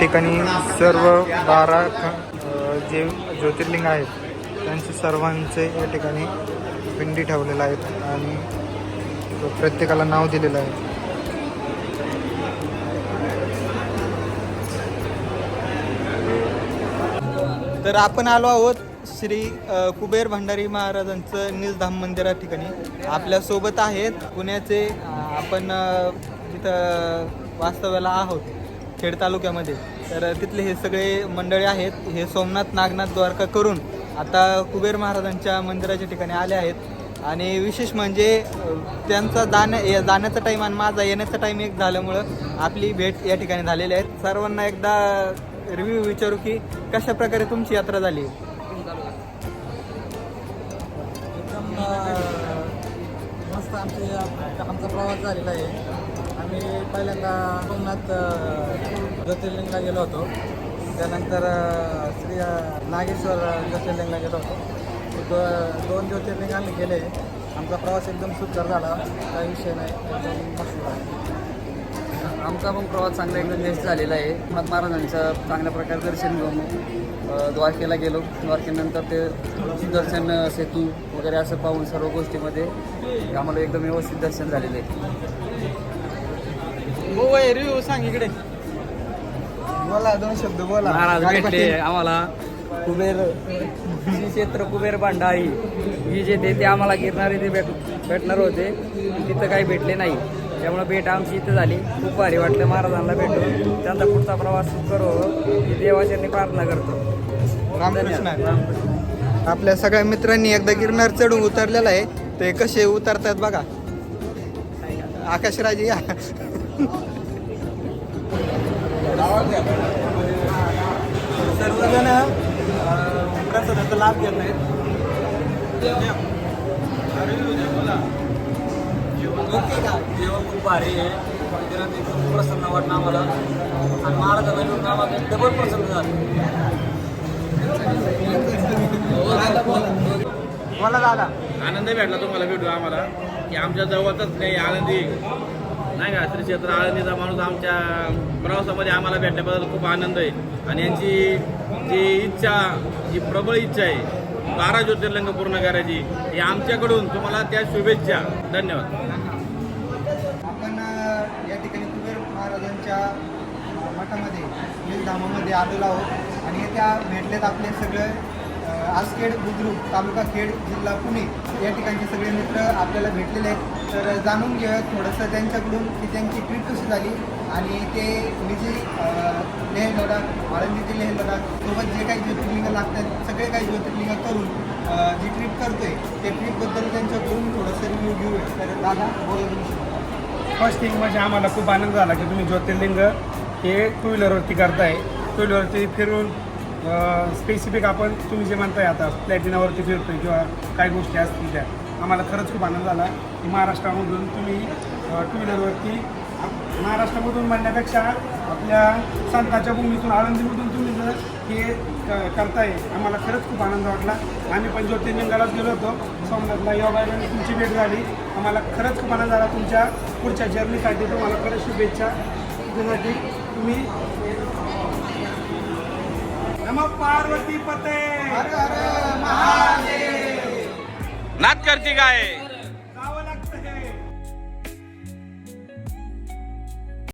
ठिकाणी सर्व बारा जे ज्योतिर्लिंग आहेत त्यांचे सर्वांचे या ठिकाणी पिंडी ठेवलेल्या आहेत आणि प्रत्येकाला नाव दिलेलं आहे. तर आपण आलो आहोत श्री कुबेर भंडारी महाराजांचं निजधाम मंदिर या ठिकाणी आपल्यासोबत आहेत पुण्याचे आपण तिथं वास्तव्याला आहोत. खेड तालुक्यामध्ये. तर तिथले हे सगळे मंडळी आहेत. हे सोमनाथ नागनाथ द्वारका करून आता कुबेर महाराजांच्या मंदिराच्या ठिकाणी आले आहेत. आणि विशेष म्हणजे त्यांचा जाण्या या जाण्याचा टाईम आणि माझा येण्याचा टाईम एक झाल्यामुळं आपली भेट या ठिकाणी झालेली आहे. सर्वांना एकदा रिव्ह्यू विचारू की कशा प्रकारे तुमची यात्रा झाली? मस्त आमचे आमचा प्रवास झालेला आहे. आम्ही पहिल्यांदा सोमनाथ ज्योतिर्लिंगला गेलो होतो. त्यानंतर श्री नागेश्वर ज्योतिर्लिंगला गेलो होतो. दो दोन ज्योतिर्लिंग आम्ही गेले. आमचा प्रवास एकदम सुंदर झाला. काही विषय नाही. एकदम मस्त झाला. आमचा पण प्रवास चांगला एकदम बेस्ट झालेला आहे. मत महाराजांचं चांगल्या प्रकारे दर्शन घेऊन द्वारकेला गेलो. द्वारकेनंतर ते दर्शन सेतू वगैरे असं पाहून सर्व गोष्टीमध्ये आम्हाला एकदम व्यवस्थित दर्शन झालेलं आहे. हो रिव्ह्यू सांग इकडे. बोला दोन शब्द बोला. महाराज भेटले. आम्हाला. कुबेर श्री क्षेत्र कुबेर भांडारी. ही जे ते ते आम्हाला गिरणारे ते भेट भेटणार होते. तिथं काही भेटले नाही. त्यामुळे भेट आमची इथं झाली. खूप भारी वाटलं महाराजांना भेटून. त्यांचा पुढचा प्रवास करो. ही देवाचरणी प्रार्थना करतो. रामकृष्ण. आपल्या सगळ्या मित्रांनी एकदा गिरनार चढून उतरलेला आहे. ते कसे उतरतात बघा. आकाशराजी या. सर्वजण अं, प्रसादाचा लाभ घेत आहेत ओके का जेवण खूप भारी आहे मंदिरात एकदम प्रसन्न वाटलं आम्हाला आणि महाराजांना घेऊन आम्हाला डबल प्रसन्न झालं बोला दादा आनंद भेटला तुम्हाला भेटू आम्हाला. की आमच्या जवळच नाही आनंदी. नाही का? श्री क्षेत्र आळंदीचा माणूस आमच्या प्रवासामध्ये आम्हाला भेटल्याबद्दल खूप आनंद आहे. आणि यांची जी इच्छा जी प्रबळ इच्छा आहे बारा ज्योतिर्लिंग पूर्ण करायची ही आमच्याकडून तुम्हाला त्या शुभेच्छा. धन्यवाद. आपण या ठिकाणी कुबेर महाराजांच्या मठामध्ये धामामध्ये आलेलो आहोत. आणि त्या भेटलेत आपले सगळे आसखेड बुद्रुक तालुका खेड जिल्हा पुणे या ठिकाणचे सगळे मित्र आपल्याला भेटलेले आहेत. तर जाणून घेऊया थोडंसं त्यांच्याकडून की त्यांची ट्रिप कशी झाली आणि ते निजी लेह लडाख आळंदीचे लेह लडाख सोबत जे काही ज्योतिर्लिंग लागतात सगळे काही ज्योतिर्लिंग करून जी ट्रिप करतोय ते ट्रिपबद्दल त्यांच्याकडून थोडंसं रिव्ह्यू घेऊया. तर दादा बोला तुम्ही. फर्स्ट थिंग म्हणजे आम्हाला खूप आनंद झाला की तुम्ही ज्योतिर्लिंग हे टू व्हीलरवरती करताय. टू व्हीलरवरती फिरून स्पेसिफिक आपण तुम्ही जे म्हणताय आता प्लॅटिनावरती फिरतोय किंवा काही गोष्टी असतील त्या. आम्हाला खरंच खूप आनंद झाला की महाराष्ट्रामधून तुम्ही टू व्हीलरवरती महाराष्ट्रामधून म्हणण्यापेक्षा आपल्या संताच्या भूमीतून आळंदीमधून तुम्ही जर हे क- करताय आम्हाला खरंच खूप आनंद वाटला. आम्ही पण ज्योतिर्लिंगालाच गेलो होतो. सोमनाथला योगायोगाने तुमची भेट झाली. आम्हाला खरंच खूप आनंद झाला तुमच्या पुढच्या जर्नीसाठी तुम्हाला खरंच शुभेच्छा. त्यासाठी तुम्ही नम पार्वती पते। नाथ करची काय